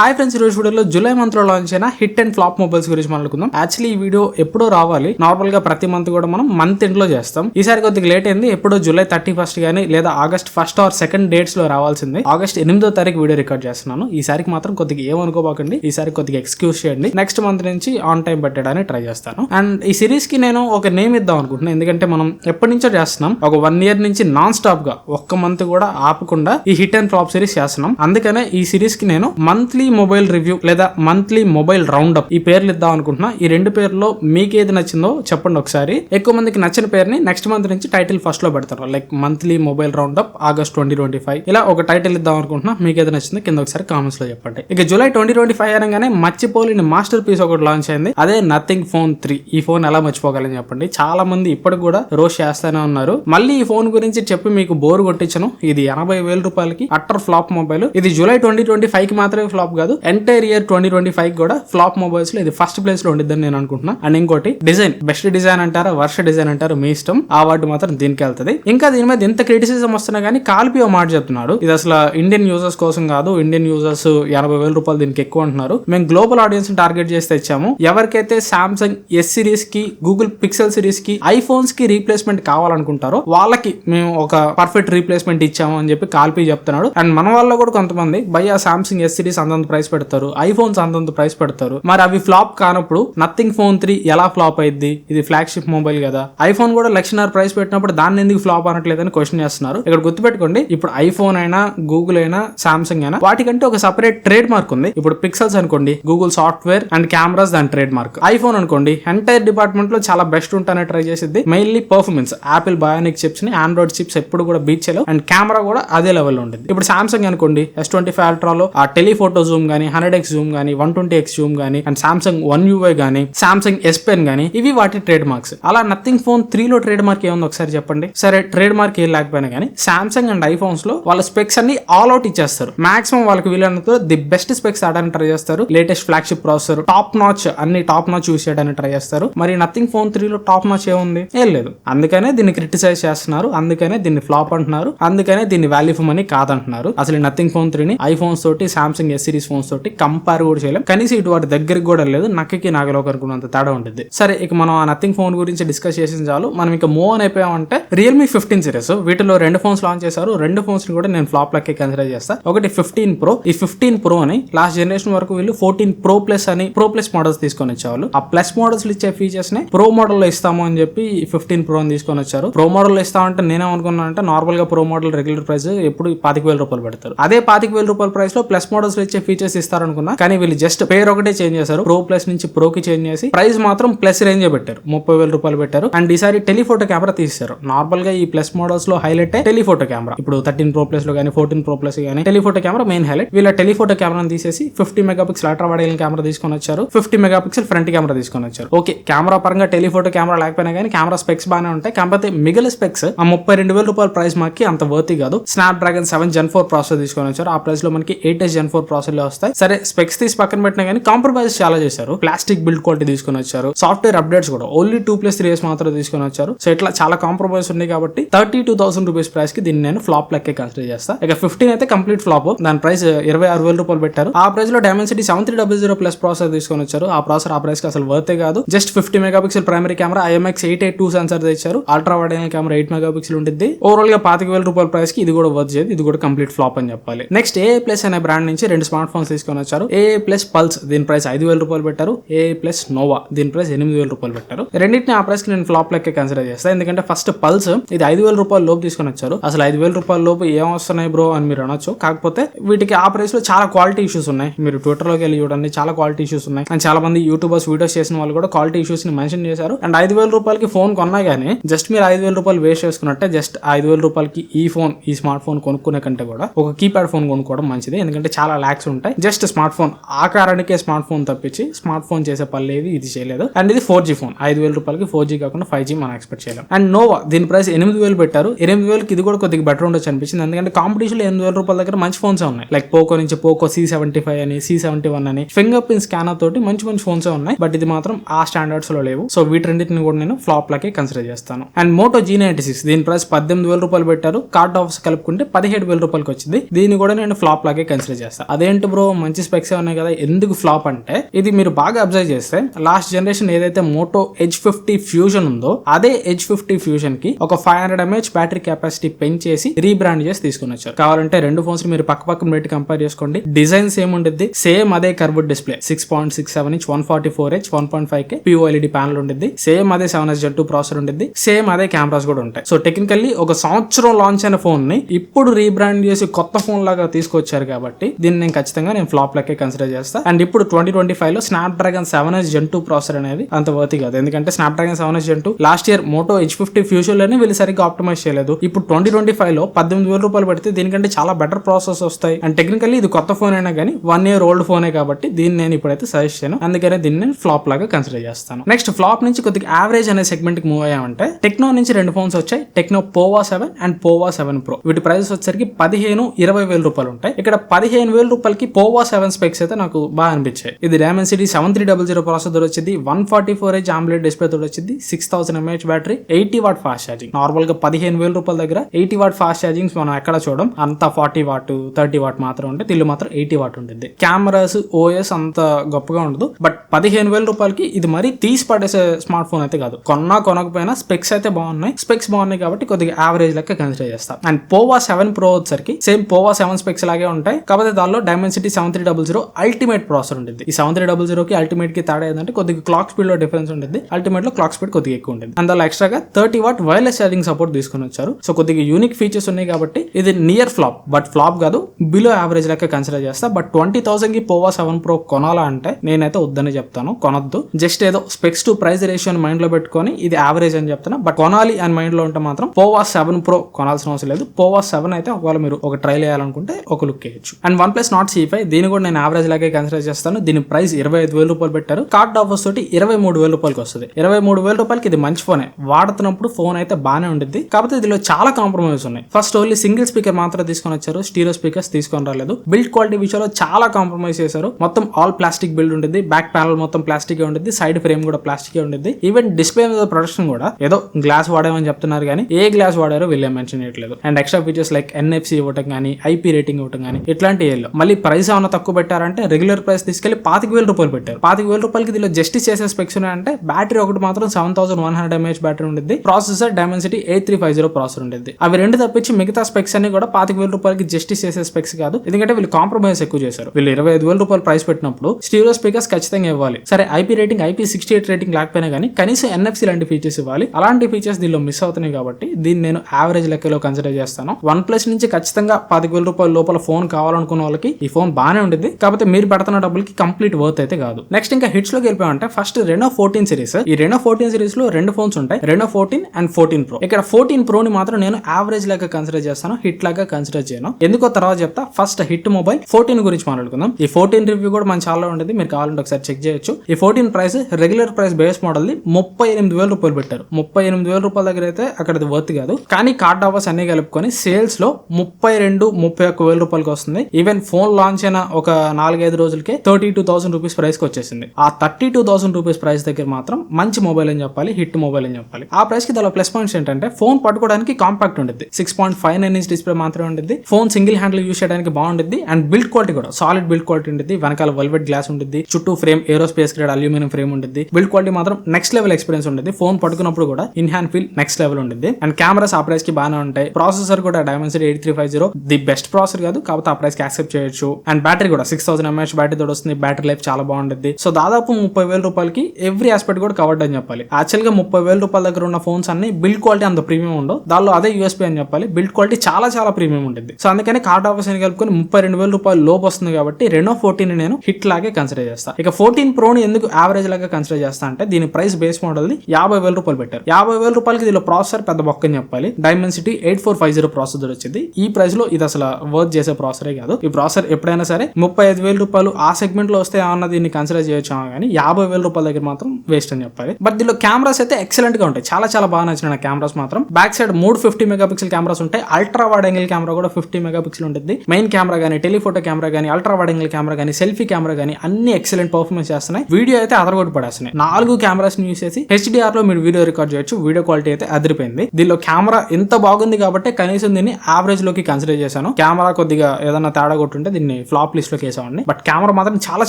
Hi friends ఈరోజు వీడియోలో July మంత్లో లాంచ్ అయిన హిట్ అండ్ ఫ్లాప్ మొబైల్స్ గురించి మాట్లాడుకుందాం. యాక్చువల్లీ ఈ వీడియో ఎప్పుడో రావాలి. నార్మల్గా ప్రతి మంత్ కూడా మనం మంత్ ఎండ్లో చేస్తాం. ఈసారి కొద్దిగా లేట్ అయింది. ఎప్పుడో జూలై థర్టీ ఫస్ట్ గానీ లేదా ఆగస్ట్ ఫస్ట్ ఆర్ సెకండ్ డేట్స్లో రావాల్సింది. ఆగస్ట్ ఎనిమిదో తారీఖు వీడియో రికార్డ్ చేస్తున్నాను. ఈసారికి మాత్రం కొద్దిగా ఏమనుకోబాకండి. ఈసారి కొద్దిగా ఎక్స్క్యూజ్ చేయండి. నెక్స్ట్ మంత్ నుంచి ఆన్ టైం పెట్టడానికి ట్రై చేస్తాను. అండ్ ఈ సిరీస్కి నేను ఒక నేమ్ ఇద్దాం అనుకుంటున్నాను ఎందుకంటే మనం ఎప్పటి నుంచో చేస్తున్నాం. ఒక వన్ ఇయర్ నుంచి నాన్ స్టాప్గా ఒక్క మంత్ కూడా ఆపకుండా ఈ హిట్ అండ్ ఫ్లాప్ సిరీస్ చేస్తున్నాం. అందుకనే ఈ సిరీస్కి నేను మంత్లీ మొబైల్ రివ్యూ లేదా మంత్లీ మొబైల్ రౌండ్ అప్ ఈ పేర్లు ఇద్దాం అనుకుంటున్నా. ఈ రెండు పేర్లో మీకు ఏది నచ్చిందో చెప్పండి ఒకసారి. ఎక్కువ మందికి నచ్చిన పేరుని నెక్స్ట్ మంత్ నుంచి టైటిల్ ఫస్ట్లో పెడతారు. Like monthly mobile round up August twenty twenty five ఇలా ఒక టైటిల్ ఇద్దాం అనుకుంటున్నా. మీకు ఏది నచ్చిందో కింద ఒకసారి కామెంట్స్లో చెప్పండి. ఇక జూలై ట్వంటీ ట్వంటీ ఫైవ్ అనగానే మర్చిపోలేని మాస్టర్ పీస్ ఒకటి లాంచ్ అయింది. అదే నథింగ్ ఫోన్ త్రీ ఈ ఫోన్ ఎలా మర్చిపోగలని చెప్పండి. చాలా మంది ఇప్పటికి కూడా రోజు చేస్తానే ఉన్నారు. మళ్ళీ ఈ ఫోన్ గురించి చెప్పి మీకు బోర్ కొట్టించను. ఇది ఎనభై వేల రూపాయలకి అట్టర్ ఫ్లాప్ మొబైల్ ఇది జూలై ట్వంటీ ట్వంటీ ఫైవ్కి మాత్రమే ఫ్లాప్ కాదు. Entire year twenty twenty five కూడా ఫ్లాప్ మొబైల్స్లో ఇది ఫస్ట్ ప్లేస్లో ఉండిద్దని నేను అనుకుంటున్నా. అండ్ ఇంకోటి డిజైన్ బెస్ట్ డిజైన్ అంటారా వర్ష డిజైన్ అంటారు మీ ఇష్టం. ఆ అవార్డు మాత్రం దీనికి వెళ్తుంది. ఇంకా దీని మీద ఎంత క్రిటిసిజం వస్తున్నా కానీ కాల్పి ఓ మాట చెప్తున్నాడు. ఇది అసలు ఇండియన్ యూజర్స్ కోసం కాదు ఇండియన్ యూజర్స్ ఎనభై వేల రూపాయలు దీనికి ఎక్కువ అంటున్నారు. మేము గ్లోబల్ ఆడియన్స్ టార్గెట్ చేసి తెచ్చాము. ఎవరికైతే సామ్సంగ్ ఎస్ సిరీస్కి గూగుల్ పిక్సెల్ సిరీస్కి ఐఫోన్స్కి రీప్లేస్మెంట్ కావాలనుకుంటారో వాళ్ళకి మేము ఒక పర్ఫెక్ట్ రీప్లేస్మెంట్ ఇచ్చాము అని చెప్పి కాల్పి చెప్తున్నాడు. అండ్ మన వాళ్ళ కూడా కొంతమంది భయ్యా సామ్సంగ్ ఎస్ సిరీస్ అంత ప్రైస్ పెడతారు. ఐఫోన్స్ అంతంత ప్రైస్ పెడతారు. మరి అవి ఫ్లాప్ కానప్పుడు నథింగ్ ఫోన్ త్రీ ఎలా ఫ్లాప్ అయింది ఇది ఫ్లాగ్షిప్ మొబైల్ కదా. ఐఫోన్ కూడా లక్షన్నర ప్రైస్ పెట్టినప్పుడు దాన్ని ఎందుకు ఫ్లాప్ అనట్లేదని క్వశ్చన్ చేస్తున్నారు. ఇక్కడ గుర్తుపెట్టుకోండి ఇప్పుడు ఐఫోన్ అయినా గూగుల్ అయినా సామ్సంగ్ అయినా వాటికంటే ఒక సపరేట్ ట్రేడ్ మార్క్ ఉంది. ఇప్పుడు పిక్సెల్స్ అనుకోండి గూగుల్ సాఫ్ట్వేర్ అండ్ కెమెరాస్ దాని ట్రేడ్ మార్క్ ఐఫోన్ అనుకోండి ఎంటైర్ డిపార్ట్మెంట్లో చాలా బెస్ట్ ఉంటానే ట్రై చేసింది మెయిన్లీ పర్ఫార్మెన్స్ యాపిల్ బయోనిక్ చిప్స్ని ఆండ్రాయిడ్ చిప్స్ ఎప్పుడు కూడా బీచ్ చేయలేవు. అండ్ కెమెరా కూడా అదే లెవెల్ ఉంటుంది ఇప్పుడు సామ్సంగ్ అనుకోండి ఎస్ ట్వంటీ ఫైవ్ అల్ట్రాలో ఆ టెలిఫోటో జూమ్ కానీ హండ్రెడ్ ఎక్స్ జూమ్ కానీ వన్ ట్వంటీ ఎక్స్ జూమ్ గానీ అండ్ సామ్సంగ్ వన్ యూఐ కానీ సామ్సంగ్ ఎస్ పెన్ గానీ ఇవి వాటి ట్రేడ్ మార్క్స్ అలా నథింగ్ ఫోన్ త్రీ లో ట్రేడ్ మార్క్ ఏముంది ఒకసారి చెప్పండి? సరే ట్రేడ్ మార్క్ ఏం లేకపోయినా కానీ సామ్సంగ్ అండ్ ఐఫోన్స్లో వాళ్ళ స్పెక్స్ అన్ని ఆల్ అవుట్ ఇచ్చేస్తారు. మాక్సిమం వాళ్ళకి వీలైనంత ది బెస్ట్ స్పెక్స్ ఆడడానికి ట్రై చేస్తారు. Latest flagship processor top notch అన్ని టాప్ నాచ్ యూస్ చేయడానికి ట్రై చేస్తారు. మరి నథింగ్ ఫోన్ త్రీ లో టాప్ నాచ్ ఏముంది? ఏం లేదు. అందుకనే దీన్ని క్రిటిసైజ్ చేస్తున్నారు. అందుకనే దీన్ని ఫ్లాప్ అంటున్నారు. అందుకనే దీన్ని వాల్యూ ఫర్ మనీ కాదంటున్నారు. అసలు నథింగ్ ఫోన్ త్రీని ఐఫోన్స్ తోటి సామ్సంగ్ ఎస్ సిరీస్ ఫోన్స్ తోటి కంపేర్ కూడా చేయలేం. కనీసం ఇటు వాటి దగ్గరికి కూడా లేదు. నక్కకి నాగలోకి అనుకున్నంత తేడా ఉంటుంది సరే ఇక మనం ఆ నథింగ్ ఫోన్ గురించి డిస్కస్ చేసిన చాలు. మనం ఇక మూవ్ అని అయిపోయామంటే రియల్మీ ఫిఫ్టీన్ సిరీస్ వీటిలో రెండు ఫోన్స్ లాంచ్ చేశారు. రెండు ఫోన్స్ని కూడా నేను ఫ్లాప్ లెక్క కన్సిడర్ చేస్తా. ఒకటి ఫిఫ్టీన్ ప్రో ఈ ఫిఫ్టీన్ ప్రో అని లాస్ట్ జనరేషన్ వరకు వీళ్ళు ఫోర్టీన్ ప్రో ప్లస్ అని ప్రో ప్లస్ మోడల్స్ తీసుకొని వచ్చేవాళ్ళు. ఆ ప్లస్ మోడల్స్ ఇచ్చే ఫీచర్స్ని ప్రో మోడల్లో ఇస్తాము అని చెప్పి ఫిఫ్టీన్ ప్రో అని తీసుకొని వచ్చారు. ప్రో మోడల్లో ఇస్తామంటే నేనేమనుకున్నా అంటే నార్మల్గా ప్రో మోడల్ రెగ్యులర్ ప్రైస్ ఎప్పుడు పాతిక వేల రూపాయలు పెడతారు. అదే పాతిక వేల రూపాయల ప్రైస్లో ప్లస్ మోడల్స్ ఇచ్చే ఫీచర్స్ ఇస్తారనుకున్నా కానీ వీళ్ళు జస్ట్ పేరు ఒకటే చేంజ్ చేశారు. ప్రో ప్లస్ నుంచి ప్రో కి చేంజ్ చేసి ప్రైస్ మాత్రం ప్లస్ రేంజ్ పెట్టారు. ముప్పై వేల రూపాయలు పెట్టారు. అండ్ ఈసారి టెలిఫోటో కెమెరా తీశారు నార్మల్గా ఈ ప్లస్ మోడల్స్లో హైలైట్ టెలిఫోటో కెమెరా ఇప్పుడు థర్టీన్ ప్రో ప్లస్లో కానీ ఫోర్టీన్ ప్రో ప్లస్ కానీ టెలిఫోటో కెమెరా మెయిన్ హైలైట్ వీళ్ళ టెలిఫోటో కెమెరాని తీసేసి fifty megapixel ultra wide camera తీసుకొని వచ్చారు. Fifty mega pixel front camera తీసుకొని వచ్చారు. ఓకే కెమెరా పరంగా టెలిఫోటో కెమెరా లేకపోయినా కానీ కెమెరా స్పెక్స్ బాగానే ఉంటాయి. కాకపోతే మిగిలిన స్పెక్స్ ఆ ముప్పై రెండు వేల రూపాయల ప్రైస్ మాకి అంత వర్తి కాదు. Snapdragon seven Gen four processor తీసుకొని వచ్చారు. ఆ ప్రైస్లో మనకి eight S Gen four processor వస్తాయి. సరే స్పెక్స్ తీసి పక్కన పెట్టినా కానీ కాంప్రమైజ్ చాలా చేశారు. ప్లాస్టిక్ బిల్డ్ క్వాలిటీ తీసుకొని వచ్చారు. సాఫ్ట్వేర్ అప్డేట్స్ కూడా. Only two plus three years మాత్రం తీసుకొని వచ్చారు. సో ఇట్లా చాలా కాంప్రమైజ్ ఉన్నాయి కాబట్టి థర్టీ టూ థౌసండ్ రూపీస్ ప్రైస్కి దీన్ని నేను ఫ్లాప్ లెక్కే కన్సిడర్ చేస్తా. ఇక ఫిఫ్టీన్ అయితే కంప్లీట్ ఫ్లాప్ దాని ప్రైస్ ఇరవై ఆరు వేల రూపాయలు పెట్టారు. ఆ ప్రైస్లో Dimensity seven three double zero plus processor తీసుకొని వచ్చారు. ఆ ప్రాసెసర్ ఆ ప్రైస్కి అసలు వర్తే కాదు. Just fifty megapixel primary camera IMX eight eight two sensor తెచ్చారు ultra wide camera eight megapixel ఉంటుంది ఓవరాల్గా పాతిక వేల రూపాయల ప్రైస్కి ఇది కూడా వర్త్ చేయదు. ఇది కూడా కంప్లీట్ ఫ్లాప్ అని చెప్పాలి. నెక్స్ట్ ఏ ప్లస్ అనే బ్రాండ్ నుంచి రెండు స్మార్ట్ ఫోన్స్ తీసుకొని వచ్చారు. ఏ ప్లస్ పల్స్ దీని ప్రైస్ ఐదు వేల రూపాయలు పెట్టారు. ఏ ప్లస్ నోవా దీని ప్రైస్ ఎనిమిది వేల రూపాయలు పెట్టారు. రెండింటిని ఆ ప్రైస్కి నేను ఫ్లాప్ లెక్క కన్సిడర్ చేస్తాను ఎందుకంటే ఫస్ట్ పల్స్ ఇది ఐదు వేల రూపాయల లోపు తీసుకొని వచ్చారు. అసలు ఐదు వేల రూపాయల లోపు ఏం వస్తున్నాయి బ్రో అని మీరు అనొచ్చు. కాకపోతే వీటికి ఆ ప్రైస్లో చాలా క్వాలిటీ ఇష్యూస్ ఉన్నాయి. మీరు ట్విట్టర్లోకి వెళ్ళి చూడండి చాలా క్వాలిటీ ఇష్యూస్ ఉన్నాయి. అండ్ చాలా మంది యూట్యూబర్స్ వీడియోస్ చేసిన వాళ్ళు కూడా క్వాలిటీ ఇష్యూస్ని మెన్షన్ చేశారు. అండ్ ఐదు వేల రూపాయలకి ఫోన్ కొన్నా కానీ జస్ట్ మీరు ఐదు వేల రూపాయలు వేస్ట్ చేసుకున్నట్టే జస్ట్ ఐదు వేల రూపాయలకి ఈ ఫోన్ ఈ స్మార్ట్ ఫోన్ కొనుక్కునే కంటే కూడా ఒక కీప్యాడ్ ఫోన్ కొనుక్కోవడం మంచిది. ఎందుకంటే చాలా ల్యాక్స్ ఉంటాయి. జస్ట్ స్మార్ట్ ఫోన్ ఆకారానికే స్మార్ట్ ఫోన్ తప్పించి స్మార్ట్ ఫోన్ చేసే పని లేదు ఇది చేయలేదు. అండ్ ఇది ఫోర్ జీ ఫోన్. ఐదు వేల రూపాయలకి ఫోర్ జీ కాకుండా ఫైవ్ జీ మనం ఎక్స్పెక్ట్ చేయలేం. అండ్ నోవా దీని ప్రైస్ ఎనిమిది వేలు పెట్టారు. ఎనిమిది వేలకి ఇది కూడా కొద్దిగా బెటర్ ఉండొచ్చు అనిపించింది. ఎందుకంటే కాంపిటీషన్ ఎనిమిది వేల రూపాయల దగ్గర మంచి ఫోన్స్ ఉన్నాయి. లైక్ పోకో నుంచి పోకో సి సెవెంటీ ఫైవ్ అని సి సెవెంటీ వన్ అని ఫింగర్ ప్రింట్ స్కానర్ తోటి మంచి మంచి ఫోన్స్ ఉన్నాయి. బట్ ఇది మాత్రం ఆ స్టాండర్డ్స్లో లేవు. సో వీటిని కూడా నేను ఫ్లాప్ లకే కన్సిడర్ చేస్తాను. And Moto G ninety six దీని ప్రైస్ పద్దెనిమిది వేల రూపాయలు పెట్టారు. కార్డ్ ఆఫ్స్ కలుపుకుంటే పదిహేడు వేల రూపాయలకి వచ్చింది. దీన్ని కూడా నేను ఫ్లాప్ లాగే కన్సిడర్ చేస్తాను అదేంటో ఏంటి బ్రో మంచి స్పెక్స్ ఉన్నాయి కదా. ఎందుకు ఫ్లాప్ అంటే ఇది మీరు బాగా అబ్జర్వ్ చేస్తే లాస్ట్ జనరేషన్ ఏదైతే మోటో హెచ్ ఫిఫ్టీ ఫ్యూజన్ ఉందో అదే హెచ్ ఫిఫ్టీ ఫ్యూజన్కి ఒక five hundred mAh battery capacity పెంచేసి రీబ్రాండ్ చేసి తీసుకుని వచ్చారు. కావాలంటే రెండు ఫోన్స్ మీరు పక్క పక్కన పెట్టి కంపేర్ చేసుకోండి. డిజైన్ సేమ్ ఉండిద్ది సేమ్ అదే curved display six point six seven inch one forty four H one point five K pOLED panel ఉండిద్ది. సేమ్ అదే seven S Gen two processor ఉండిద్ది. సేమ్ అదే కెమెరాస్ కూడా ఉంటాయి. సో టెక్నికల్లీ ఒక సంవత్సరం లాంచ్ అయిన ఫోన్ని ఇప్పుడు రీబ్రాండ్ చేసి కొత్త ఫోన్ లాగా తీసుకొచ్చారు కాబట్టి దీన్ని నేను ఖచ్చితంగా నేను ఫ్లాప్ లెక్కే కన్సిడర్ చేస్తా. అండ్ ఇప్పుడు ట్వంటీ ట్వంటీ ఫైవ్లో Snapdragon seven S Gen two processor అనేది అంత వర్తి కాదు. ఎందుకంటే Snapdragon seven S Gen two last year Moto Edge fifty ఫ్యూచర్లోనే వీళ్ళు సరిగ్గా ఆప్టిమైజ్ చేయలేదు. ఇప్పుడు ట్వంటీ ట్వంటీ ఫైవ్లో పద్దెనిమిది వేల రూపాయలు పెడితే దీనికంటే చాలా బెటర్ ప్రాసెస్ వస్తాయి. అండ్ టెక్నికల్లీ ఇది కొత్త ఫోన్ అయినా కానీ వన్ ఇయర్ ఓల్డ్ ఫోనే కాబట్టి దీన్ని నేను ఇప్పుడైతే సజెస్ట్ చేయను. అందుకనే దీన్ని నేను ఫ్లాప్ లాగా కన్సిడర్ చేస్తాను. నెక్స్ట్ ఫ్లాప్ నుంచి కొద్దిగా యావరేజ్ అనే సెగ్మెంట్కి మూవ్ అయ్యామంటే టెక్నో నుంచి రెండు ఫోన్స్ వచ్చాయి. Tecno Pova seven and Pova seven Pro వీటి ప్రైస్ వచ్చేసరికి పదిహేను ఇరవై వేల రూపాయలు ఉంటాయి. ఇక్కడ పదిహేను వేల రూపాయలకి పోవా సెవెన్ స్పెక్స్ అయితే నాకు బాగా అనిపించాయి. ఇది Dimensity seven three double zero processor వచ్చింది. One forty four H AMOLED display తోటి వచ్చింది. Six thousand mAh battery eighty watt fast charging. నార్మల్గా పదిహేను వేల రూపాయల దగ్గర ఎయిటీ వాట్ ఫాస్ట్ ఛార్జింగ్ మనం ఎక్కడ చూడడం అంత ఫార్టీ వాట్ థర్టీ వాట్ మాత్రం ఉంటే దీళ్ళు మాత్రం ఎయిటీ వాట్ ఉంటుంది కెమెరాస్ ఓఎస్ అంత గొప్పగా ఉండదు. బట్ పదిహేను వేల రూపాయలకి ఇది మరీ తీసి పడేసే స్మార్ట్ ఫోన్ అయితే కాదు. కొన్నా కొనకపోయినా స్పెక్స్ అయితే బాగున్నాయి. స్పెక్స్ బాగున్నాయి కాబట్టి కొద్దిగా యావరేజ్ లెక్క కన్సిడర్ చేస్తాం. అండ్ పోవా సెవెన్ ప్రో వచ్చరికి సేమ్ పోవా సెవెన్ స్పెక్స్ లాగే ఉంటాయి. కాకపోతే దానిలో Dimensity seven three double zero Ultimate processor ఉంటుంది. ఈ సెవెన్ త్రీ డబుల్ జీరోకి అల్టిమేట్కి తేడా ఏంటంటే కొద్దిగా క్లాక్ స్పీడ్లో డిఫరెన్స్ ఉంటుంది. అల్టిమేట్లో క్లాక్ స్పీడ్ కొద్దిగా ఎక్కువ ఉంటుంది. అందులో ఎక్స్ట్రాగా thirty watt wireless charging support తీసుకుని వచ్చారు. సో కొద్దిగా యూనిక్ ఫీచర్స్ ఉన్నాయి కాబట్టి ఇది నియర్ ఫ్లాప్ బట్ ఫ్లాప్ కాదు బిలో యావరేజ్ లెక్క కన్సిడర్ చేస్తా. బట్ ట్వంటీ థౌసండ్కి పోవా సెవెన్ ప్రో కొనాలా అంటే నేనైతే వద్దని చెప్తాను కొనొద్దు. జస్ట్ ఏదో స్పెక్స్ టు ప్రైస్ రేషియో మైండ్లో పెట్టుకొని ఇది యావరేజ్ అని చెప్తాను బట్ కొనాలి అని మైండ్లో ఉంటే మాత్రం పోవా సెవెన్ ప్రో కొనాల్సిన అవసరం లేదు. పోవా సెవెన్ అయితే ఒకవేళ మీరు ఒక ట్రైల్ చేయాలనుకుంటే ఒక లుక్ వేయచ్చు and OnePlus Nord C five దీని కూడా నేను యావరేజ్ లాగే కన్సిడర్ చేస్తాను. దీని ప్రైస్ ఇరవై ఐదు వేల రూపాయలు పెట్టారు. కార్డ్ ఆఫర్స్ తోటి ఇరవై మూడు వేల రూపాయలకి వస్తుంది. ఇరవై మూడు వేల రూపాయలకి ఇది మంచి ఫోనే వాడుతున్నప్పుడు ఫోన్ అయితే బాగానే ఉంటుంది కాకపోతే దీనిలో చాలా కాంప్రమైజ్ ఉన్నాయి. ఫస్ట్ ఓన్లీ సింగిల్ స్పీకర్ మాత్రం తీసుకొని వచ్చారు. స్టీరో స్పీకర్స్ తీసుకొని రాలేదు. బిల్డ్ క్వాలిటీ విషయంలో చాలా కాంప్రమైజ్ చేశారు. మొత్తం ఆల్ ప్లాస్టిక్ బిల్డ్ ఉంటుంది బ్యాక్ ప్యానల్ మొత్తం ప్లాస్టిక్ ఉంటుంది సైడ్ ఫ్రేమ్ కూడా ప్లాస్టిక్ ఉంటుంది ఈవెన్ డిస్ప్లే మీద ప్రొడక్షన్ కూడా ఏదో గ్లాస్ వాడామని చెప్తున్నారు కానీ ఏ గ్లాస్ వాడారో వీళ్ళే మెన్షన్ చేయట్లేదు. And extra features like NFC ఇవ్వటం కానీ ఐపీ రేటింగ్ ఇవ్వటం కానీ ఇట్లాంటి ఏళ్ళు. మళ్ళీ ప్రైస్ ఏమైనా తక్కువ పెట్టారంటే రెగ్యులర్ ప్రైస్ తీసుకెళ్ళి పాతిక వేల రూపాయలు పెట్టారు. పాతిక వేల రూపాయలకి దీనిలో జస్టిస్ చేసే స్పెక్స్ ఉన్నాయంటే బ్యాటరీ ఒకటి మాత్రం seven thousand one hundred mAh battery ఉంటుంది processor Dimensity eight three five zero processor ఉంటుంది అవి రెండు తప్పించి మిగతా స్పెక్స్ అన్ని కూడా పాతిక వేల రూపాయలకి జస్టిస్ చేసే స్పెక్స్ కాదు. ఎందుకంటే వీళ్ళు కాంప్రమైజ్ ఎక్కువ చేశారు. వీళ్ళు ఇరవై ఐదు వేల రూపాయలు ప్రైస్ పెట్టినప్పుడు స్టీరియో స్పీకర్స్ ఖచ్చితంగా ఇవ్వాలి. సరే IP rating IP sixty eight rating లేకపోయినా కానీ కనీసం ఎన్ఎఫ్సి లాంటి ఫీచర్స్ ఇవ్వాలి. అలాంటి ఫీచర్స్ దీనిలో మిస్ అవుతున్నాయి కాబట్టి దీన్ని నేను యావరేజ్ లెక్కలో కన్సిడర్ చేస్తాను. వన్ ప్లస్ నుంచి ఖచ్చితంగా పాతిక వేల రూపాయల లోపల ఫోన్ కావాలనుకున్న వాళ్ళకి ఈ ఫోన్ బాగానే ఉండేది కాకపోతే మీరు పెడుతున్న డబ్బులకి కంప్లీట్ వర్త్ అయితే కాదు. నెక్స్ట్ ఇంకా హిట్స్లోకి వెళ్ళిపోయామంటే ఫస్ట్ రెనో ఫోర్టీన్ సిరీస్ ఈ రెనో ఫోర్టీన్ సిరీస్లో రెండు ఫోన్స్ ఉంటాయి. Reno fourteen and fourteen Pro ఇక్కడ ఫోర్టీన్ ప్రో ని మాత్రం నేను యావరేజ్ లాగా కన్సిడర్ చేస్తాను. హిట్ లాగా కన్సిడర్ చేయను. ఎందుకో తర్వాత చెప్తా. ఫస్ట్ హిట్ మొబైల్ ఫోర్టీన్ గురించి మాట్లాడుకుందాం. ఈ ఫోర్టీన్ రివ్యూ కూడా మన చాలా ఉండేది మీరు కావాలంటే ఒకసారి చెక్ చేయొచ్చు. ఈ fourteen price regular price base model the ముప్పై ఎనిమిది వేల రూపాయలు పెట్టారు. ముప్పై ఎనిమిది వేల రూపాయల దగ్గర అయితే అక్కడ అది వర్త్ కాదు. కానీ కార్డ్ ఆఫర్స్ అన్ని కలుపుకొని సేల్స్లో ముప్పై రెండు ముప్పై ఒక్క వేల రూపాయలకి వస్తుంది. ఈవెన్ ఫోన్ లాంచ్ అయిన ఒక నాలుగైదు రోజులకే థర్టీ టూ థౌసండ్ రూపీస్ ప్రైస్కి వచ్చేసింది. ఆ thirty two thousand rupees price దగ్గర మాత్రం మంచి మొబైల్ అని చెప్పాలి హిట్ మొబైల్ అని చెప్పాలి. ఆ ప్రైస్కి దాని ప్లస్ పాయింట్స్ ఏంటంటే ఫోన్ పట్టుకోవడానికి కాంపాక్ట్ ఉంటుంది six point five nine inch display మాత్రమే ఉంటుంది ఫోన్ సింగిల్ హ్యాండిల్ యూస్ చేయడానికి బాగుంటుంది అండ్ బిల్డ్ క్వాలిటీ కూడా సాలిడ్ బిల్డ్ క్వాలిటీ ఉంటుంది వెనకాల వెల్వెట్ గ్లాస్ ఉంటుంది చుట్టూ frame aerospace grade aluminium frame ఉంటుంది బిల్డ్ క్వాలిటీ మాత్రం నెక్స్ట్ లెవెల్ ఎక్స్పీరియన్స్ ఉంటుంది ఫోన్ పట్టుకున్నప్పుడు కూడా in hand feel next level ఉంటుంది అండ్ కెమెరాస్ ఆ ప్రైస్కి బాగానే ఉంటాయి. ప్రాసెసర్ కూడా Dimensity eight three five zero. The best processor కాదు కాకపోతే ఆ ప్రైస్కి యాక్సెప్ట్ చేయొచ్చు. అండ్ బ్యాటరీ కూడా సిక్స్ థౌసండ్ ఎంఎహెచ్ బ్యాటరీ తోడు వస్తుంది. బ్యాటరీ లైఫ్ చాలా బాగుంటుంది సో దాదాపు ముప్పై వేల రూపాయలకి ఎవ్రీ ఆస్పెక్ట్ కూడా కవర్డ్ అని చెప్పాలి. యాక్చువల్గా ముప్పై వేల రూపాయల దగ్గర ఉన్న ఫోన్స్ అన్ని బిల్డ్ క్వాలిటీ అంత ప్రీమియం ఉండవు. దానిలో అదే యూఎస్పీ అని చెప్పాలి. బిల్డ్ క్వాలిటీ చాలా చాలా ప్రీమియం ఉంటుంది సో అందుకని కార్డ్ ఆఫర్స్ అని కలుపుకొని ముప్పై రెండు వేల రూపాయలు లోపు వస్తుంది కాబట్టి రెనో ఫోర్టీన్ నేను హిట్ లాగే కన్సిడర్ చేస్తా. ఇక ఫోర్టీన్ ప్రోని ఎందుకు యావరేజ్ లాగా కన్సిడర్ చేస్తా అంటే దీని ప్రైస్ బేస్ మోడల్ యాభై వేల రూపాయలు పెట్టారు. యాభై వేల రూపాయలకి దీనిలో ప్రాసెసర్ పెద్ద బొక్క అని చెప్పాలి. Dimensity eight four five zero processor వచ్చింది. ఈ ప్రైస్లో ఇది అసలు వర్క్ చేసే ప్రాసెసరే కాదు. ఈ ప్రాసెసర్ ఎప్పుడైనా సరే ముప్పై ఐదు వేల రూపాయలు ఆ సెగ్మెంట్లో వస్తే ఏమన్నా దీన్ని కన్సిడర్ చేయొచ్చు కానీ యాభై వేల రూపాయల దగ్గర మాత్రం వేస్ట్ అని చెప్పాలి. బట్ దీనిలో కెమెరాస్ అయితే ఎక్సలెంట్గా ఉంటాయి. చాలా చాలా బాగా నచ్చిన నా కెమెరాస్ మాత్రం. బ్యాక్ సైడ్ మూడు ఫిఫ్టీ మెగా పిక్సెల్ కెమెరాస్ ఉంటాయి. అల్ట్రా వైడ్ యాంగిల్ కెమెరా కూడా ఫిఫ్టీ మెగా పిక్సెల్ ఉంటుంది మెయిన్ కెమెరా కానీ టెలిఫోటో కెమెరా కానీ అల్ట్రా వైడ్ యాంగిల్ కెమెరా కానీ సెల్ఫీ కెమెరా కానీ అన్ని ఎక్సలెంట్ పర్ఫార్మెన్స్ చేస్తున్నాయి. వీడియో అయితే అదరగొట్టి పడేస్తున్నాయి. నాలుగు కెమెరాస్ యూస్ చేసి హెచ్డిఆర్లో మీరు వీడియో రికార్డ్ చేయొచ్చు. వీడియో క్వాలిటీ అయితే అదిరిపోయింది. దీనిలో కెమెరా ఎంత బాగుంది కాబట్టి కనీసం దీన్ని యావరేజ్లోకి కన్సిడర్ చేశాను. కెమెరా కొద్దిగా ఏదైనా తేడా కొట్టుంటే దీన్ని ఫ్లాప్ లిస్ట్లో వేసామండి బట్ కెమెరా మాత్రం చాలా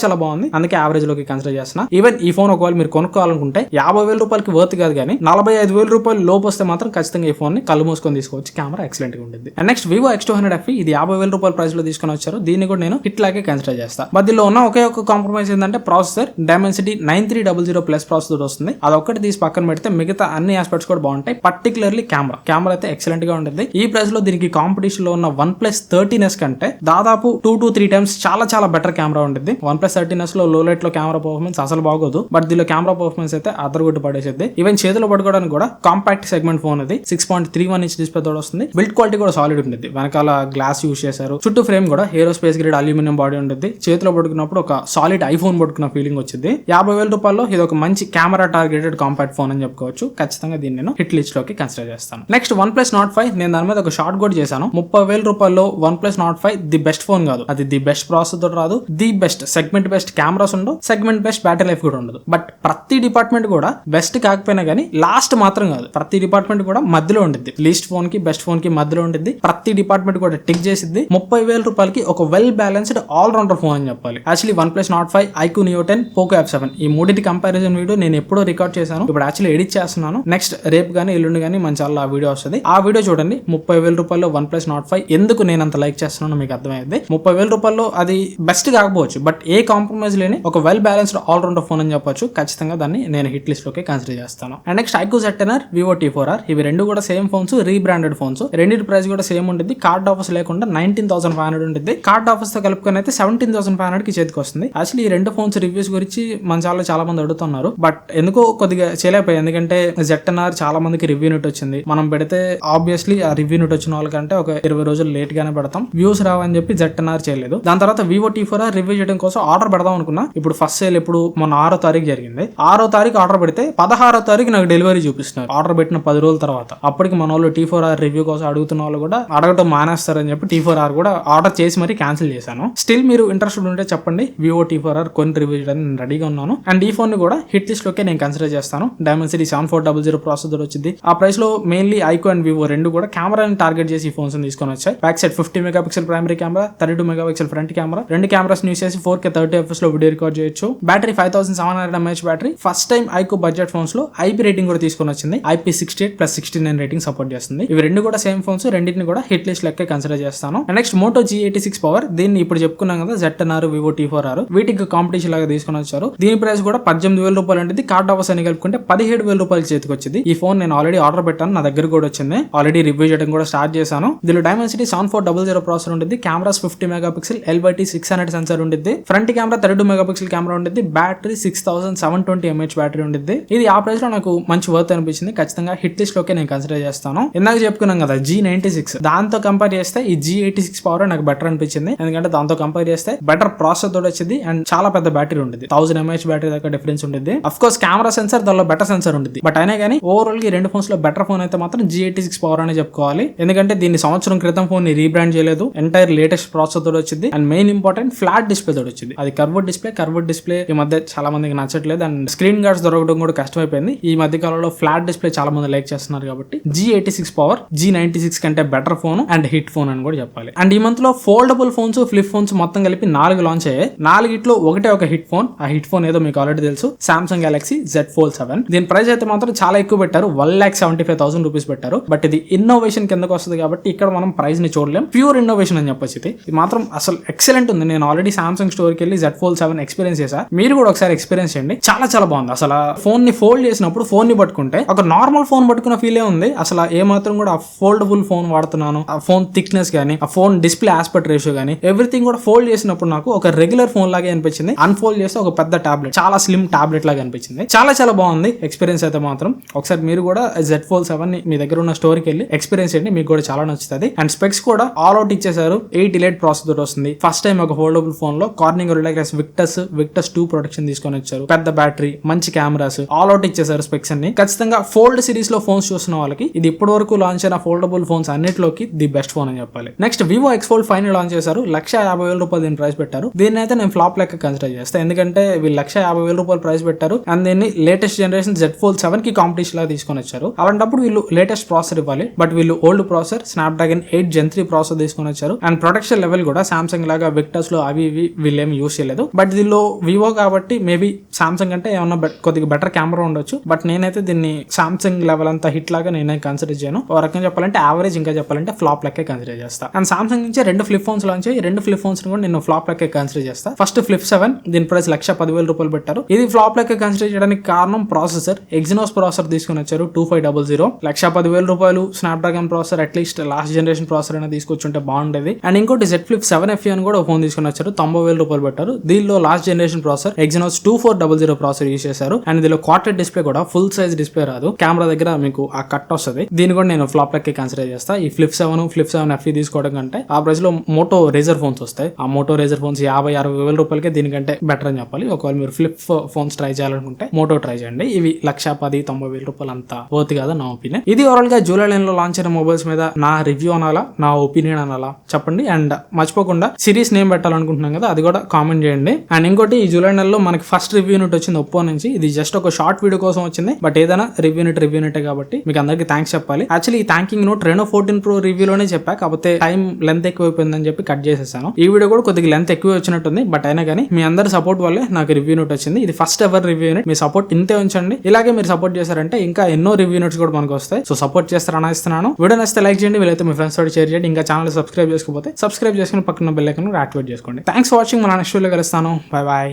చాలా బాగుంది. అందుకే యావరేజ్లోకి కన్సిడర్ చేస్తున్నా. ఈవెన్ ఈ ఫోన్ ఒకవేళ మీరు కొనుక్కోవాలనుకుంటే యాభై వేల రూపాయలకి వర్త్ కాదు కానీ నలభై ఐదు వేల రూపాయలు లోపు వస్తే మాత్రం ఖచ్చితంగా ఈ ఫోన్ని కళ్ళు మూసుకొని తీసుకోవచ్చు. కెమెరా ఎక్సలెంట్గా ఉంటుంది and next Vivo X two hundred F ఇది యాభై వేల రూపాయల ప్రైస్లో తీసుకొని వచ్చారు. దీన్ని కూడా నేను కిట్ లాగే కన్సిడర్ చేస్తాను మధ్యలో ఉన్న ఒకే ఒక కాంప్రమైజ్ ఏంటంటే processor Dimensity nine three double zero plus processor వస్తుంది. అదొక్కటి తీసి పక్కన పెడితే మిగతా అన్ని ఆస్పెక్ట్స్ కూడా బాగుంటాయి. పర్టికులర్లీ కెమెరా కెమెరా అయితే ఎక్సలెంట్గా ఉంటుంది ఈ ప్రైస్లో దీనికి కాంపిటీషన్లో ఉన్న వన్ ప్లస్ థర్టీన్ ఎస్ కంటే దాదాపు టూ టు త్రీ టైమ్స్ చాలా చాలా బెటర్ కెమెరా ఉంటుంది వన్ ప్లస్ థర్టీన్ ఎస్లో లో లైట్లో కెమెరా పర్ఫార్మెన్స్ అసలు బాగోదు. బట్ దీనిలో కెమెరా పర్ఫార్మెన్స్ అయితే అదరగొట్టు పడేసేది ఈవెన్ చేతిలో పట్టుకోవడానికి కూడా కాంపాక్ట్ సెగ్మెంట్ ఫోన్ ఇది. Six point three one inch display తోడు వస్తుంది. బిల్డ్ క్వాలిటీ కూడా సాలిడ్ ఉంటుంది వెనకాల గ్లాస్ యూస్ చేశారు. చుట్టూ ఫ్రేమ్ కూడా aerospace grade aluminium body ఉంటుంది చేతిలో పట్టుకున్నప్పుడు ఒక సాలిడ్ ఐఫోన్ పట్టుకున్న ఫీలింగ్ వచ్చింది యాభై వేల రూపాయల్లో ఇది ఒక మంచి కెమెరా టార్గెటెడ్ కాంపాక్ట్ ఫోన్ అని చెప్పుకోవచ్చు. ఖచ్చితంగా దీన్ని నేను హిట్ లిస్ట్లోకి కన్సిడర్ చేస్తాను. Next one plus Nord five నేను దాని మీద ఒక షార్ట్ కూడా చేశాను. ముప్పై వేల రూపాయల్లో OnePlus Nord five the best phone కాదు. అది ది బెస్ట్ ప్రాసెస్ తోటి రాదు. The best segment best cameras ఉండవు. సెగ్మెంట్ బెస్ట్ బ్యాటరీ లైఫ్ కూడా ఉండదు. బట్ ప్రతి డిపార్ట్మెంట్ కూడా బెస్ట్ కాకపోయినా కానీ లాస్ట్ మాత్రం కాదు. ప్రతి డిపార్ట్మెంట్ కూడా మధ్యలో ఉంటుంది లీస్ట్ ఫోన్కి బెస్ట్ ఫోన్కి మధ్యలో ఉంటుంది ప్రతి డిపార్ట్మెంట్ కూడా టిక్ చేసిద్ది. ముప్పై వేల రూపాయలకి ఒక well balanced all rounder phone అని చెప్పాలి. Actually OnePlus Nord five iQOO Neo ten Poco F seven ఈ మూడింటి కంపారిజన్ వీడియో నేను ఎప్పుడో రికార్డ్ చేశాను. ఇప్పుడు యాక్చువల్లీ ఎడిట్ చేస్తున్నాను. నెక్స్ట్ రేపు కానీ ఎల్లుండి కానీ మంచి ఛానల్ ఆ వీడియో వస్తుంది. ఆ వీడియో చూడండి. ముప్పై వేల రూపాయల్లో వన్ ప్లస్ నాట్ ఫైవ్ ఎందుకు నేను అంత లైక్ చేస్తున్నాను మీకు అర్థమైంది ముప్పై వేల రూపాయల్లో అది బెస్ట్ కాకపోవచ్చు. బట్ ఏ కాంప్రమైజ్ లేని ఒక well balanced all rounder phone అని చెప్పొచ్చు. ఖచ్చితంగా దాన్ని నేను హిట్ లిస్ట్లోకి కన్సిడర్ చేస్తాను. And next iQOO Z ten R Vivo T four R ఇవి రెండు కూడా సేమ్ ఫోన్స్ రీబ్రాండెడ్ ఫోన్స్ రెండింటి ప్రైస్ కూడా సేమ్ ఉంటుంది. కార్డ్ ఆఫర్స్ లేకుండా నైన్టీన్ థౌసండ్ ఫైవ్ హండ్రెడ్ ఉంటుంది. కార్డ్ ఆఫర్స్తో కలుపుకొని అయితే సెవెంటీన్ థౌసండ్ ఫైవ్ హండ్రెడ్కి చేతికి వస్తుంది. యాక్చువల్లీ ఈ రెండు ఫోన్స్ రివ్యూస్ గురించి మన చాలా చాలా మంది అడుగుతున్నారు. బట్ ఎందుకో కొద్దిగా చేయలేకపోయాయి ఎందుకంటే జెట్టెన్ఆర్ చాలా మందికి రివ్యూ నోట్ వచ్చింది. మనం పెడితే ఆబ్వియస్లీ ఆ రివ్యూ నోట్ వచ్చిన వాళ్ళకంటే ఒక ఇరవై రోజులు లేట్ గానే పెడతాం. వ్యూస్ రావని చెప్పి జెట్టెన్ఆర్ చేయలేదు. దాని తర్వాత Vivo T four R review చేయడం కోసం ఆర్డర్ పెడదాం అనుకున్నా. ఇప్పుడు ఫస్ట్ సేల్ ఇప్పుడు మొన్న ఆరో తారీఖు జరిగింది. ఆరో తారీఖు ఆర్డర్ పెడితే పదహారో తారీఖు నాకు డెలివరీ చూపిస్తున్నారు. ఆర్డర్ పెట్టిన పది రోజుల తర్వాత. అప్పటికి మన వాళ్ళు టీ ఫోర్ ఆర్ రివ్యూ కోసం అడుగుతున్న వాళ్ళు కూడా అడగటం మానేస్తారని చెప్పి టీ ఫోర్ ఆర్ కూడా ఆర్డర్ చేసి మరీ క్యాన్సిల్ చేశాను. స్టిల్ మీరు ఇంట్రెస్టెడ్ ఉంటే చెప్పండి. వివో టీ ఫోర్ ఆర్ కొన్ని రివ్యూ చేయడానికి నేను రెడీగా ఉన్నాను. అండ్ ఈ ఫోన్ని కూడా హిట్ లిస్ట్ లోకే నేను కన్సిడర్ చేస్తాను. Dimensity seven four double zero processor వచ్చింది. ఆ ప్రైస్లో మెయిన్లీ ఐకో అండ్ వివో రెండు కూడా కెమెరాని టార్గెట్ చేసి ఈ ఫోన్స్ తీసుకొని వచ్చాయి. Back side fifty mega pixel primary camera thirty two mega megapixel front camera. రెండు కెమెరాస్ యూస్ చేసి ఫోర్ కే థర్టీ ఎఫ్ఎస్లో వీడియో రికార్డ్ చేయొచ్చు. Battery five thousand seven hundred MH battery. First time iQOO budget ఫోన్స్లో IP rating కూడా తీసుకొని వచ్చింది. IP sixty eight plus sixty nine rating support చేస్తుంది. ఇవి రెండు కూడా సేమ్ ఫోన్స్ రెండింటిని కూడా హిట్ లిస్ట్ లెక్క కన్సిడర్ చేస్తాను. Next Moto G eighty six power దీన్ని ఇప్పుడు చెప్పుకున్నాం కదా జెట్ అన్నారు వివో టీ ఫోర్ ఆర్ వీటికి కాంపిటీషన్ లాగా తీసుకొని వచ్చారు. దీని ప్రైస్ కూడా పద్దెనిమిది వేల రూపాయలు ఉంటుంది కార్డ్ ఆఫర్స్ అని కలుపుకుంటే పదిహేడు వేల రూపాయలు చేతికి వచ్చింది. ఈ ఫోన్ నేను ఆల్రెడీ ఆర్డర్ పెట్టాను నా దగ్గర కూడా వచ్చింది. ఆల్రెడీ రివ్యూ చేయడం కూడా స్టార్ట్ చేశాను. దీనిలో Dimensity seven four double zero processor ఉంటుంది cameras fifty mega megapixel LYT six hundred sensor ఉంటుంది front camera thirty two megapixel camera ఉంటుంది battery six thousand seven twenty MH battery ఉంటుంది ఇది ఆ ప్రైస్లో నాకు మంచి వర్త్ అనిపించింది. ఖచ్చితంగా హిట్ లిస్ట్ లోకే నేను కన్సిడర్ చేస్తాను. ఇందాక చెప్పుకున్నాం కదా జీ నైన్టీ సిక్స్ దాంతో కంపేర్ చేస్తే ఈ జీ ఎయిటీ సిక్స్ పవర్ నాకు బెటర్ అనిపించింది. ఎందుకంటే దాంతో కంపేర్ చేస్తే బెటర్ ప్రాసెసర్ తోటి వచ్చింది అండ్ చాలా పెద్ద బ్యాటరీ ఉంటుంది థౌసండ్ ఎంహెచ్ బ్యాటరీ దాకా డిఫరెన్స్ ఉంటుంది అఫ్ కోర్స్ కెమెరా సెన్సర్ దానిలో బెటర్ సెన్సర్ ఉంటుంది బట్ అయినా కానీ ఓవరాల్గా రెండు ఫోన్స్లో బెటర్ ఫోన్ అయితే మాత్రం జీ ఎయిటీ సిక్స్ పవర్ అనే చెప్పుకోవాలి. ఎందుకంటే దీన్ని సంవత్సరం క్రితం ఫోన్ని రీబ్రాండ్ చేయలేదు. ఎంటైర్ లేటెస్ట్ ప్రాసెసర్ తోటి వచ్చింది. And main important flat display తోటి వచ్చింది. అది కర్వర్డ్ డిస్ప్లే కర్వర్డ్ డిస్ప్లే ఈ మధ్య చాలా మందికి నచ్చట్లేదు. అండ్ స్క్రీన్ గార్డ్స్ దొరకడం కూడా కష్టమైపోయింది. ఈ మధ్య కాలంలో ఫ్లాట్ డిస్ప్లే చాలా మంది లైక్ చేస్తున్నారు కాబట్టి G eighty six power G ninety six కంటే better phone and hit phone అని కూడా చెప్పాలి. అండ్ ఈ మంత్లో ఫోల్డబుల్ ఫోన్స్ ఫ్లిప్ ఫోన్స్ మొత్తం కలిపి నాలుగు లాంచ్ అయ్యాయి. నాలుగిట్లో ఒకటే ఒక హిట్ ఫోన్ ఆ హిట్ ఫోన్ ఏదో మీకు ఆల్రెడీ తెలుసు. Samsung Galaxy Z fold seven దీని ప్రైస్ అయితే మాత్రం చాలా ఎక్కువ పెట్టారు. One lakh seventy five thousand rupees పెట్టారు. బట్ ఇది ఇన్నోవేషన్ కిందకు వస్తుంది కాబట్టి ఇక్కడ మనం ప్రైస్ని చూడలేం. ప్యూర్ ఇన్నోవేషన్ అని చెప్పొచ్చు ఇది. ఇది మాత్రం అసలు ఎక్సలెంట్ ఉంది. నేను ఆల్రెడీ సామ్సంగ్ స్టోర్కి వెళ్ళి జెడ్ ఫోల్ సెవెన్ ఎక్స్పీరియన్స్ చేసా మీరు కూడా ఒకసారి ఎక్స్పీరియన్స్ చేయండి. చాలా చాలా బాగుంది. అసలు ఫోన్ని ఫోల్డ్ చేసినప్పుడు ఫోన్ని పట్టుకుంటే ఒక నార్మల్ ఫోన్ పట్టుకున్న ఫీలే ఉంది. అసలు ఏ మాత్రం కూడా ఆ ఫోల్డబుల్ ఫోన్ వాడుతున్నాను. ఆ ఫోన్ థిక్నెస్ కానీ ఆ ఫోన్ డిస్ప్లే ఆస్పెక్ట్ రేషియో కానీ ఎవ్రీథింగ్ కూడా ఫోల్డ్ చేసినప్పుడు నాకు ఒక రెగ్యులర్ ఫోన్ లాగే అనిపించింది. అన్ఫోల్డ్ చేస్తే ఒక పెద్ద టాబ్లెట్ చాలా స్లిమ్ టాబ్లెట్ లాగా అనిపించింది. చాలా చాలా బాగుంది. ఎక్స్పీరియన్స్ అయితే మాత్రం. ఒకసారి మీరు కూడా జెడ్ ఫోల్ సెవెన్ని మీ దగ్గర ఉన్న స్టోర్కి వెళ్ళి ఎక్స్పీరియన్స్ చేయండి. మీకు కూడా చాలా నచ్చుతుంది. అండ్ స్పెక్స్ కూడా ఆల్ అవుట్ ఇచ్చేసారు ఎయిట్ ఇలైట్ ప్రాసెసర్ వస్తుంది. ఫస్ట్ టైం ఒక ఫోల్డబుల్ ఫోన్లో Corning relax Victus Victus two protection తీసుకొని వచ్చారు. పెద్ద బ్యాటరీ మంచి కెమెరాస్ ఆల్ అవుట్ ఇచ్చేసారు స్పెక్స్ అన్ని. ఖచ్చితంగా ఫోల్డ్ సిరీస్లో ఫోన్స్ చూస్తున్న వాళ్ళకి ఇది ఇప్పటి వరకు లాంచ్ అయిన ఫోల్డబుల్ ఫోన్స్ అన్నిటిలోకి ది బెస్ట్ ఫోన్ అని చెప్పాలి. Next Vivo X fold five launch చేశారు. లక్ష యాభై వేల రూపాయలు దీని ప్రైస్ పెట్టారు. దీన్ని అయితే నేను ఫ్లాప్ లెక్క కన్సిడర్ చేస్తాను ఎందుకంటే వీళ్ళు లక్ష యాభై వేల రూపాయలు ప్రైస్ పెట్టారు. అండ్ దీన్ని లేటెస్ట్ జనరేషన్ జెడ్ ఫోల్ సెవెన్కి కాంపిటీషన్ లాగా తీసుకొని వచ్చారు. అలాంటప్పుడు వీళ్ళు లేటెస్ట్ ప్రాసెసర్ ఇవ్వాలి. బట్ వీళ్ళు old processor Snapdragon eight Gen three processor తీసుకొని వచ్చారు. అండ్ ప్రొటెక్షన్ లెవెల్ కూడా సామ్సంగ్ లాగా విక్టర్స్లో అవి ఇవి వీళ్ళేమి యూస్ చేయలేదు. బట్ దీనిలో వివో కాబట్టి మేబీ సామ్సంగ్ అంటే ఏమన్నా కొద్దిగా బెటర్ కెమెరా ఉండొచ్చు. బట్ నేనైతే దీన్ని సామ్సంగ్ లెవెల్ అంత హిట్ లాగా నేనే కన్సిడర్ చేయను. ఒక రకంగా చెప్పాలంటే యావరేజ్ ఇంకా చెప్పాలంటే ఫ్లాప్ లెక్కే కన్సిడర్ చేస్తా. అండ్ సామ్సంగ్ నుంచి రెండు ఫ్లిప్ ఫోన్స్ లాంచ్ అయ్యి రెండు ఫ్లిప్ ఫోన్స్ కూడా నేను ఫ్లాప్ లెక్కే కన్సిడర్ చేస్తా. ఫస్ట్ ఫ్లిప్ సెవెన్ దీని ప్రైస్ లక్ష పదివేల రూపాయలు పెట్టారు. ఇది ఫ్లాప్ లెక్క కన్సిడర్ చేయడానికి కారణం ప్రాసెసర్ ఎగ్జినోస్ ప్రాసెసర్ తీసుకుని వచ్చారు టూ ఫైవ్ డబల్ జీరో లక్ష పదివేల రూపాయలు Snapdragon processor at least last generation processor అయినా తీసుకొచ్చుంటే బాగుండేది. అండ్ ఇంకోటి జెడ్ ఫ్లిప్ సెవెన్ ఎఫ్ అని కూడా ఫోన్ తీసుకుని వచ్చారు. తొంభై వేల రూపాయలు పెట్టారు. దీనిలో last generation processor Exynos two four double zero processor use చేశారు. అండ్ దీనిలో క్వార్టర్ డిస్ప్లే కూడా ఫుల్ సైజ్ డిస్ప్లే రాదు. కెమెరా దగ్గర మీకు ఆ కట్ వస్తుంది. దీన్ని కూడా నేను ఫ్లాప్ లెక్కి కన్సిడర్ చేస్తా. ఈ flip seven flip seven F తీసుకోవడం కంటే ఆ ప్రైస్లో మోటో రేజర్ ఫోన్స్ వస్తాయి. ఆ మోటో రేజర్ ఫోన్స్ యాభై అరవై వేల రూపాయలకే దీనికంటే బెటర్ అని చెప్పాలి. ఒకవేళ మీరు ఫ్లిప్ ఫోన్స్ ట్రై చేయాలనుకుంటే మోటో ట్రై చేయండి. ఇవి లక్ష పది తొంభై వేల రూపాయలు అంత వర్త్ కాదు నా ఒపీనియన్ ఇది ఓవరాల్గా జూలై లైన్లో లాంచ్ అయిన మొబైల్స్ మీద నా రివ్యూ అనాలా? నా ఒపీనియన్ అనాలా? చెప్పండి. అండ్ మర్చిపోకుండా సిరీస్ నేమ్ పెట్టాలనుకుంటున్నాం కదా అది కూడా కామెంట్ చేయండి. అండ్ ఇంకోటి ఈ జూలై నెలలో మనకి ఫస్ట్ రివ్యూ యూనిట్ వచ్చింది ఒప్పో నుంచి. ఇది జస్ట్ ఒక షార్ట్ వీడియో కోసం వచ్చింది బట్ ఏదైనా రివ్యూ యూనిట్ రివ్యూ యూనిట్ కాబట్టి మీకు అందరికీ థ్యాంక్స్ చెప్పాలి. యాక్చువల్లీ ఈ thanking note Reno fourteen pro రివ్యూలోనే చెప్పా కాకపోతే టైం లెంత్ ఎక్కువైపోయిందని చెప్పి కట్ చేసేసాను. ఈ వీడియో కూడా కొద్దిగా లెంత్ ఎక్కువ వచ్చినట్టుంది బట్ అయినా కానీ మీ అందరి సపోర్ట్ వల్లే నాకు రివ్యూ నోట్ వచ్చింది. ఇది ఫస్ట్ ఎవర్ రివ్యూ యూనిట్ మీ సపోర్ట్ ఇంతే ఉంచండి. ఇలాగే మీరు సపోర్ట్ చేశారంటే ఇంకా ఎన్నో రివ్యూ నోట్స్ కూడా మనకు వస్తాయి. సో సపోర్ట్ చేస్తారని ఇస్తున్నాను వీడియో నచ్చితే లైక్ చేయండి వీలైతే మీ ఫ్రెండ్స్ తోటి షేర్ చేయండి. ఇంకా ఛానల్ సబ్స్క్రైబ్ చేసుకోకపోతే సబ్స్క్రైబ్ చేసుకుని పక్కన బెల్ ఐకన్ యాక్టివేట్ చేసుకోండి. థ్యాంక్స్ ఫర్ వాచింగ్ మన నెక్స్ట్ వీడియో కలుస్తాను. Bye bye